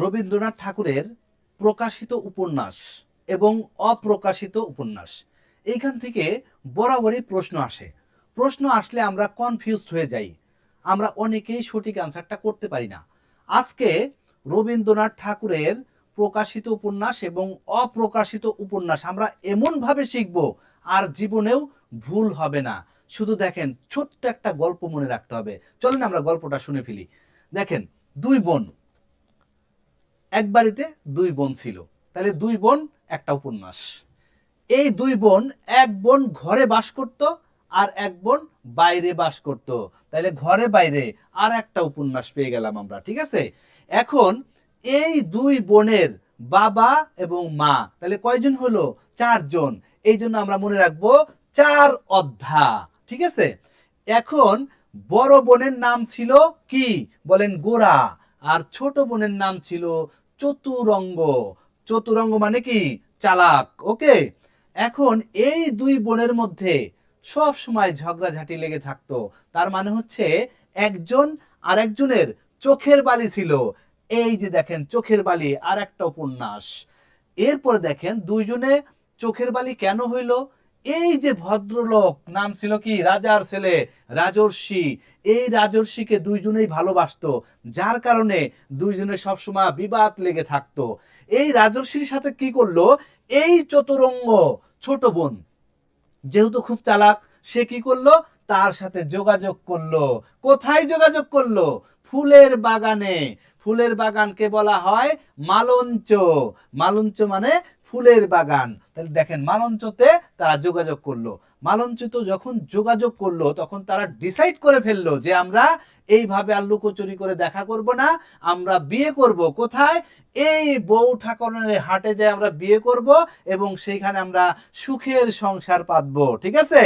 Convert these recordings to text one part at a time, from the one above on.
রবীন্দ্রনাথ ঠাকুরের প্রকাশিত উপন্যাস এবং অপ্রকাশিত উপন্যাস। এইখান থেকে বরাবরই প্রশ্ন আসে। প্রশ্ন আসলে আমরা কনফিউজড হয়ে যাই। আমরা অনেকেই সঠিক অ্যান্সারটা করতে পারি না। আজকে রবীন্দ্রনাথ ঠাকুরের প্রকাশিত উপন্যাস এবং অপ্রকাশিত উপন্যাস আমরা এমনভাবে শিখব, আর জীবনেও ভুল হবে না। শুধু দেখেন, ছোট্ট একটা গল্প মনে রাখতে হবে। চলেন আমরা গল্পটা শুনে ফেলি। দেখেন, দুই বোন। এক বাড়িতে দুই বোন ছিল। তাহলে দুই বোন, একটা উপন্যাস। এই দুই বোন, এক বোন ঘরে বাস করত আর এক বোন বাইরে বাস করত। তাহলে ঘরে বাইরে আর একটা উপন্যাস পেয়ে গেলাম আমরা, ঠিক আছে? এখন এই দুই বোনের বাবা এবং মা, তাহলে কয়জন হলো? চারজন। এই জন্য আমরা মনে রাখব চার অধ্যা ঠিক আছে? এখন বড় বোনের নাম ছিল কি? বলেন গোরা। আর ছোট বোনের নাম ছিল চতুরঙ্গ। চতুরঙ্গ মানে কি? চালাক। ওকে? এখন এই দুই বোনের মধ্যে সব সময় ঝগড়াঝাটি লেগে থাকতো। তার মানে হচ্ছে একজন আরেকজনের চোখের বালি ছিল। এই যে দেখেন, চোখের বালি আর একটা উপন্যাস। এরপরে দেখেন, দুইজনে চোখের বালি কেন হইল? এই যে ভদ্রলোক, নাম ছিল কি? রাজার ছেলে, রাজর্ষি। এই রাজর্ষিকে দুইজনেই ভালোবাসতো, যার কারণে দুইজনে সবসময় বিবাদ লেগে থাকতো। এই রাজর্ষির সাথে কি করল? এই চতুরঙ্গ ছোট বোন, যেহেতু খুব চালাক, সে কি করল? তার সাথে যোগাযোগ করল। কোথায় যোগাযোগ করল? ফুলের বাগানে। ফুলের বাগানকে বলা হয় মালঞ্চ। মালঞ্চ মানে ফুলের বাগান। তাহলে দেখেন মালঞ্চতে তারা যোগাযোগ করল। মালঞ্চিত যখন যোগাযোগ করল, তখন তারা ডিসাইড করে ফেলল যে আমরা এইভাবে আর লুকোচুরি করে দেখা করব না, আমরা বিয়ে করব কোথায়? এই বউ ঠাকুরের হাটে যে আমরা বিয়ে করব এবং সেইখানে আমরা সুখের সংসার পাতবো, ঠিক আছে?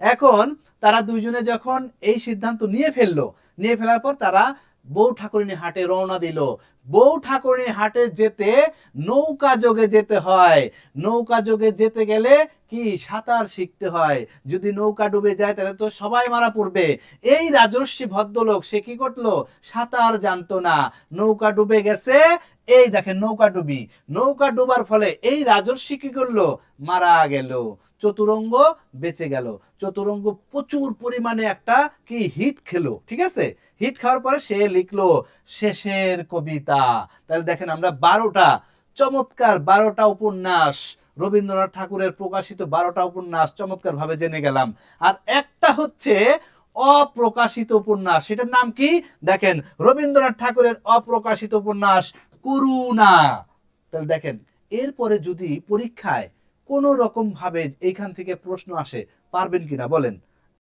এখন তারা দুইজনে যখন এই সিদ্ধান্ত নিয়ে ফেলল, নিয়ে ফেলার পর তারা বউ ঠাকুরিনী হাটে রওনা দিল। বউ ঠাকুরিনী হাটে যেতে নৌকা যোগে যেতে হয়। নৌকা যোগে যেতে গেলে কি? সাঁতার শিখতে হয়। যদি নৌকা ডুবে যায় তাহলে তো সবাই মারা পড়বে। এই রাজর্ষি ভদ্রলোক, সে কি করল? সাঁতার জানতো না। নৌকা ডুবে গেছে। এই দেখেন, নৌকা ডুবি। নৌকা ডুবার ফলে এই রাজর্ষি কি করল? মারা গেল। চতুরঙ্গ বেঁচে গেল। চতুরঙ্গ প্রচুর পরিমাণে একটা কি হিট খেলো, ঠিক আছে? হিট খাওয়ার পরে সে লিখলো শেষের কবিতা। তাহলে দেখেন আমরা বারোটা, চমৎকার বারোটা উপন্যাস, রবীন্দ্রনাথ ঠাকুরের প্রকাশিত বারোটা উপন্যাস চমৎকার ভাবে জেনে গেলাম। আর একটা হচ্ছে অপ্রকাশিত উপন্যাস, সেটার নাম কি? দেখেন, রবীন্দ্রনাথ ঠাকুরের অপ্রকাশিত উপন্যাস, করুণা। তাহলে দেখেন, এরপরে যদি পরীক্ষায় কোনো রকম ভাবে এইখান থেকে প্রশ্ন আসে পারবেন কিনা বলেন।